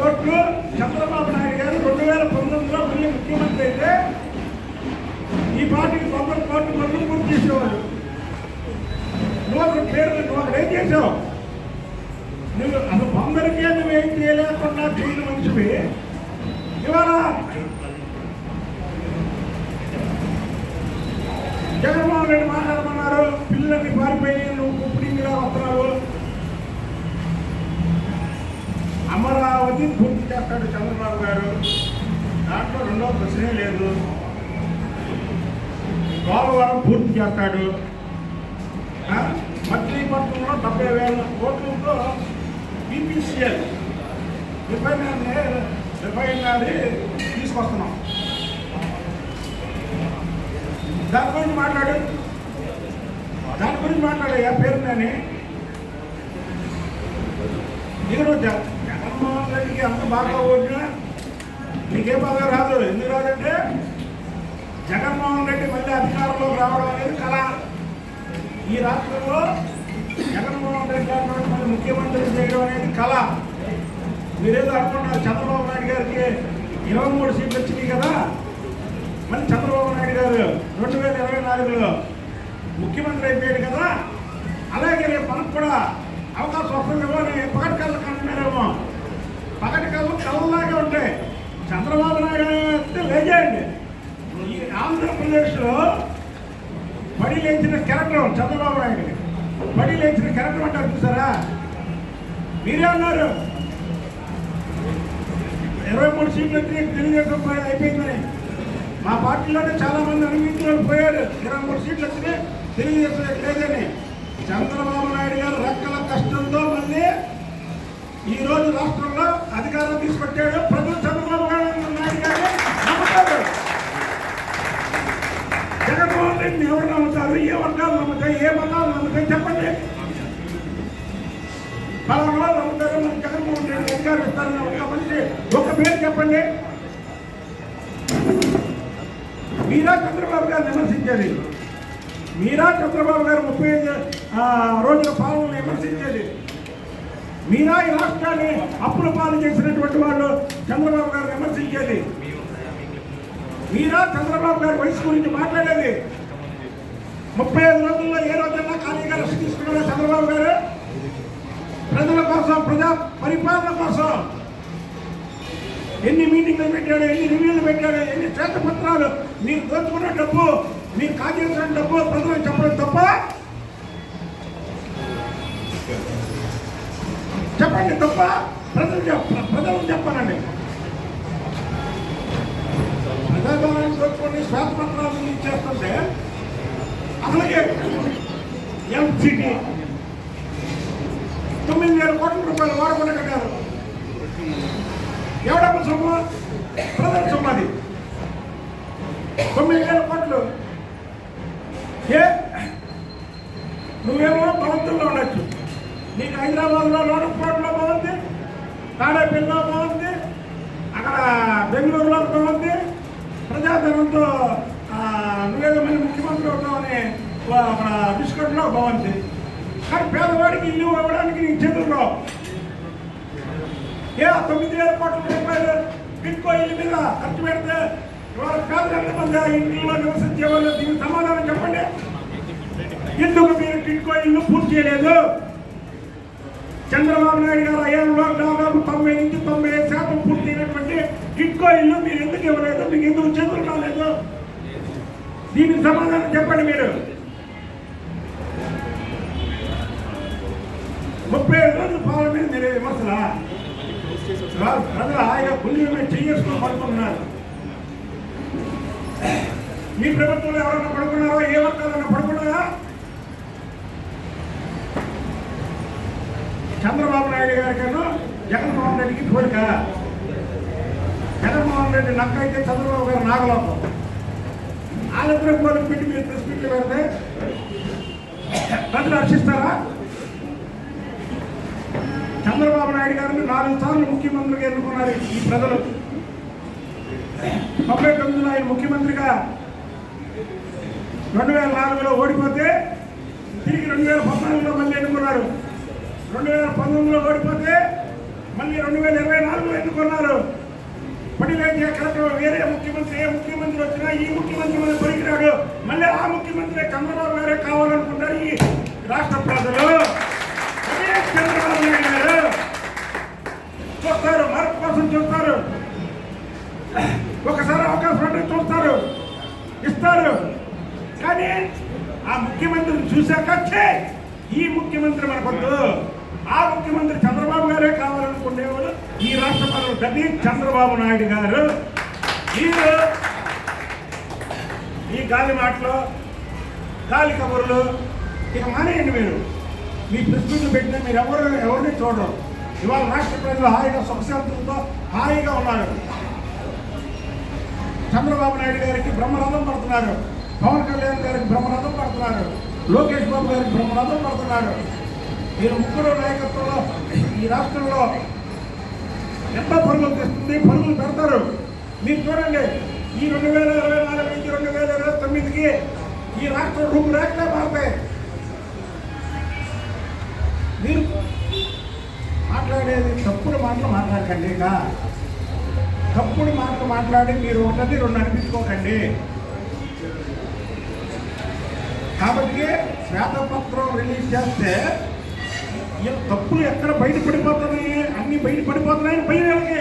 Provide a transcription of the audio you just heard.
ఓట్లు చంద్రబాబు నాయుడు గారు రెండు వేల పంతొమ్మిదిలో మళ్ళీ ముఖ్యమంత్రి అయితే ఈ పార్టీకి తొందర కోట్లు పనులు పూర్తి చేసేవాళ్ళు నువ్వు అక్కడ పేర్లు ఏం చేసావు నువ్వు అసలు అందరికీ నువ్వు ఏం చేయలేకుండా చేయని మనిషివి. ఇవాళ జగన్మోహన్ రెడ్డి మాట్లాడమన్నారు పిల్లల్ని పారిపోయి అమరావతి పూర్తి చేస్తాడు చంద్రబాబు గారు. దాంట్లో రెండో ప్రశ్నే లేదు. పోలవరం పూర్తి చేస్తాడు. మచిలీపట్నంలో డెబ్బై వేల కోట్లతో బీపీసీఎల్ రిఫైనరీ రిఫైనరీ తీసుకొస్తున్నాం. దాని గురించి మాట్లాడు. దాని గురించి మాట్లాడే పేరు నేను నేను జగన్మోహన్ రెడ్డికి అంత బాగా ఓడినా నీకే బాగా రాదు. ఎందుకు రాదంటే జగన్మోహన్ రెడ్డి మళ్ళీ అధికారంలోకి రావడం అనేది కళ. ఈ రాష్ట్రంలో జగన్మోహన్ రెడ్డి గారు మళ్ళీ ముఖ్యమంత్రి చేయడం అనేది కళ. మీరేదో అనుకున్నారు చంద్రబాబు నాయుడు గారికి ఇరవై మూడు సీట్లు వచ్చినాయి కదా. మళ్ళీ చంద్రబాబు నాయుడు గారు రెండు వేల ఇరవై నాలుగులో ముఖ్యమంత్రి అయిపోయాడు కదా. అలాగే రేపు మనకు కూడా అవకాశం వస్తుంది అని కార్యక్రమం చంద్రబాబు నాయుడు. బడి లేచిన కార్యక్రమం అంటారు చూసారా? మీరే అన్నారు. ఇరవై మూడు సీట్లు వచ్చి తెలుగుదేశం అయిపోయిందని. మా పార్టీలోనే చాలా మంది అనుభవించిన పోయారు. ఇరవై మూడు సీట్లు వచ్చినాయి తెలుగుదేశం లేదని. చంద్రబాబు నాయుడు గారు రెక్కల కష్టంతో మళ్ళీ ఈ రోజు రాష్ట్రంలో అధికారం తీసుకొచ్చాడు ప్రజలు చంద్రబాబు నాయుడు గారు నమ్ముతారు జగన్మోహన్ ఎవరు నమ్ముతారు ఏ వర్గాలు నమ్ముతాయి ఏ మతాలు నమ్ముతాయి చెప్పండి. పలానా వాళ్ళు నమ్ముతారు మన జగన్మోహన్ రెడ్డి అధికారం ఇస్తారు ఒక ఒక పేరు చెప్పండి. మీరా చంద్రబాబు గారు విమర్శించేది? మీరా చంద్రబాబు గారు ముప్పై ఐదు రోజుల పాలన విమర్శించేది? మీరా ఈ రాష్ట్రాన్ని అప్పుల పాలు చేసినటువంటి వాళ్ళు చంద్రబాబు గారు విమర్శించేది? మీరా చంద్రబాబు గారి వయసు గురించి మాట్లాడేది? ముప్పై ఐదు రోజుల్లో ఏ రోజైనా ఖాళీగా రెస్ట్ తీసుకున్నారా చంద్రబాబు గారు? ప్రజల కోసం ప్రజా పరిపాలన కోసం. ఎన్ని మీటింగ్లు పెట్టాడు ఎన్ని రివ్యూలు పెట్టాడు ఎన్ని శ్వేతపత్రాలు మీరు దోచుకున్న డబ్బు మీరు కాజేసిన డబ్బు ప్రజలకు చెప్పడం తప్ప? చెప్పండి తప్ప ప్రజలు చెప్ప ప్రజలు చెప్పనండి ప్రజాధనాన్ని దోచుకొని శ్వేతపత్రాలు ఇచ్చేస్తుంటే అలాగే ఎంసీటీ తొమ్మిది వేల కోట్ల రూపాయలు వాడకుండా కట్టారు. ఎవడమ్మ సొమ్ము? ప్రజల సొమ్ము అది. తొమ్మిది వేల కోట్లు. ఏ? నువ్వేమో భవంతుల్లో ఉండొచ్చు. నీకు హైదరాబాద్లో లోనపోట్లో బాగుంది తాడేపల్లిలో బాగుంది అక్కడ బెంగళూరులో బాగుంది ప్రజాధనంతో ఆ, నువ్వేదో మళ్ళీ ముఖ్యమంత్రి అవుతావని వా- అక్కడ బిస్కట్లో బాగుంది కానీ పేదవాడికి ఇల్లు ఇవ్వడానికి నీ చేతుల్లో ఏ తొమ్మిది వేల కోట్ల రూపాయలు బిట్కో ఇల్లు మీద ఖర్చు పెడితే ఇవాళ పేదలు ఎంతమంది ఆ ఇంట్లో నివసించే వాళ్ళు దీనికి సమాధానం చెప్పండి. ఎందుకు మీరు బిట్కో ఇల్లు పూర్తి చేయలేదు? చంద్రబాబు నాయుడు గారు అయ్యంలో దాదాపు తొంభై నుంచి తొంభై ఐదు శాతం పూర్తయినటువంటి టిట్కో ఇల్లు మీరు ఎందుకు ఇవ్వలేదు? మీకు ఎందుకు దీనికి సమాధానం చెప్పండి మీరు. ముప్పై ఏడు రోజులు పాలన మీద మీరు విమర్శలా ప్రజలు హాయిగా పుణ్యం మీద చేసుకుని పడుకుంటున్నారు. మీ ప్రభుత్వంలో ఎవరన్నా పడుకున్నారో? ఏ వర్గాలన్నా పడుకున్నారా? చంద్రబాబు నాయుడు గారి కన్నా జగన్మోహన్ రెడ్డికి పోలిక. జగన్మోహన్ రెడ్డి నక్క అయితే చంద్రబాబు గారు నాగలోకం. వాళ్ళిద్దరు మనం పెట్టి మీరు ప్రెస్ మీట్లు పెడితే ప్రజలు చంద్రబాబు నాయుడు గారిని నాలుగు సార్లు ముఖ్యమంత్రిగా ఎన్నుకున్నారు ఈ ప్రజలు. తొంభై తొమ్మిదిలో ఆయన ముఖ్యమంత్రిగా రెండు వేల నాలుగులో ఓడిపోతే తిరిగి రెండు వేల పద్నాలుగులో మళ్ళీ ఎన్నుకున్నారు. రెండు వేల పంతొమ్మిదిలో ఓడిపోతే మళ్ళీ రెండు వేల ఇరవై నాలుగులో ఎన్నుకున్నారు. పడిలేని ఎక్కడ వేరే ముఖ్యమంత్రి ఏ ముఖ్యమంత్రి వచ్చినా ఈ ముఖ్యమంత్రి మన పనికిరాడు మళ్ళీ ఆ ముఖ్యమంత్రి చంద్రబాబు గారే కావాలనుకున్నారు ఈ రాష్ట్ర ప్రజలు. చంద్రబాబు నాయుడు గారు. చూస్తారు మార్పు కోసం చూస్తారు. ఒకసారి అవకాశం ఉంటే చూస్తారు. ఇస్తారు. కానీ ఆ ముఖ్యమంత్రిని చూశాక ఈ ముఖ్యమంత్రి మనకొద్దు. ఆ ముఖ్యమంత్రి చంద్రబాబు ప్రతి చంద్రబాబు నాయుడు గారు మీరు ఈ గాలి మాటలు గాలి కబుర్లు ఇక మానేయండి మీరు. మీ ప్రెస్ పెట్టిన పెట్టినా మీరు ఎవరు ఎవరిని చూడరు. ఇవాళ రాష్ట్ర ప్రజలు హాయిగా సుఖశాంతులతో హాయిగా ఉన్నారు. చంద్రబాబు నాయుడు గారికి బ్రహ్మరథం పడుతున్నారు. పవన్ కళ్యాణ్ గారికి బ్రహ్మరథం పడుతున్నారు. లోకేష్ బాబు గారికి బ్రహ్మరథం పడుతున్నారు. మీరు ముగ్గురు నాయకత్వంలో ఈ రాష్ట్రంలో ఎంత పరుగులు తెస్తుంది? పరుగులు పెడతారు. మీరు చూడండి ఈ రెండు వేల ఇరవై నాలుగు నుంచి రెండు వేల ఇరవై తొమ్మిదికి ఈ రాష్ట్ర రూపు రేఖలే మారుతాయి. మీరు మాట్లాడేది తప్పుడు మాటలు మాట్లాడకండి ఇక. తప్పుడు మాటలు మాట్లాడి మీరు ఒకటి రెండు అనిపించుకోకండి. కాబట్టి శ్వేతపత్రం రిలీజ్ చేస్తే ఈ తప్పులు ఎక్కడ బయట పడిపోతున్నాయి అన్ని బయట పడిపోతున్నాయని భయం వీళ్ళకి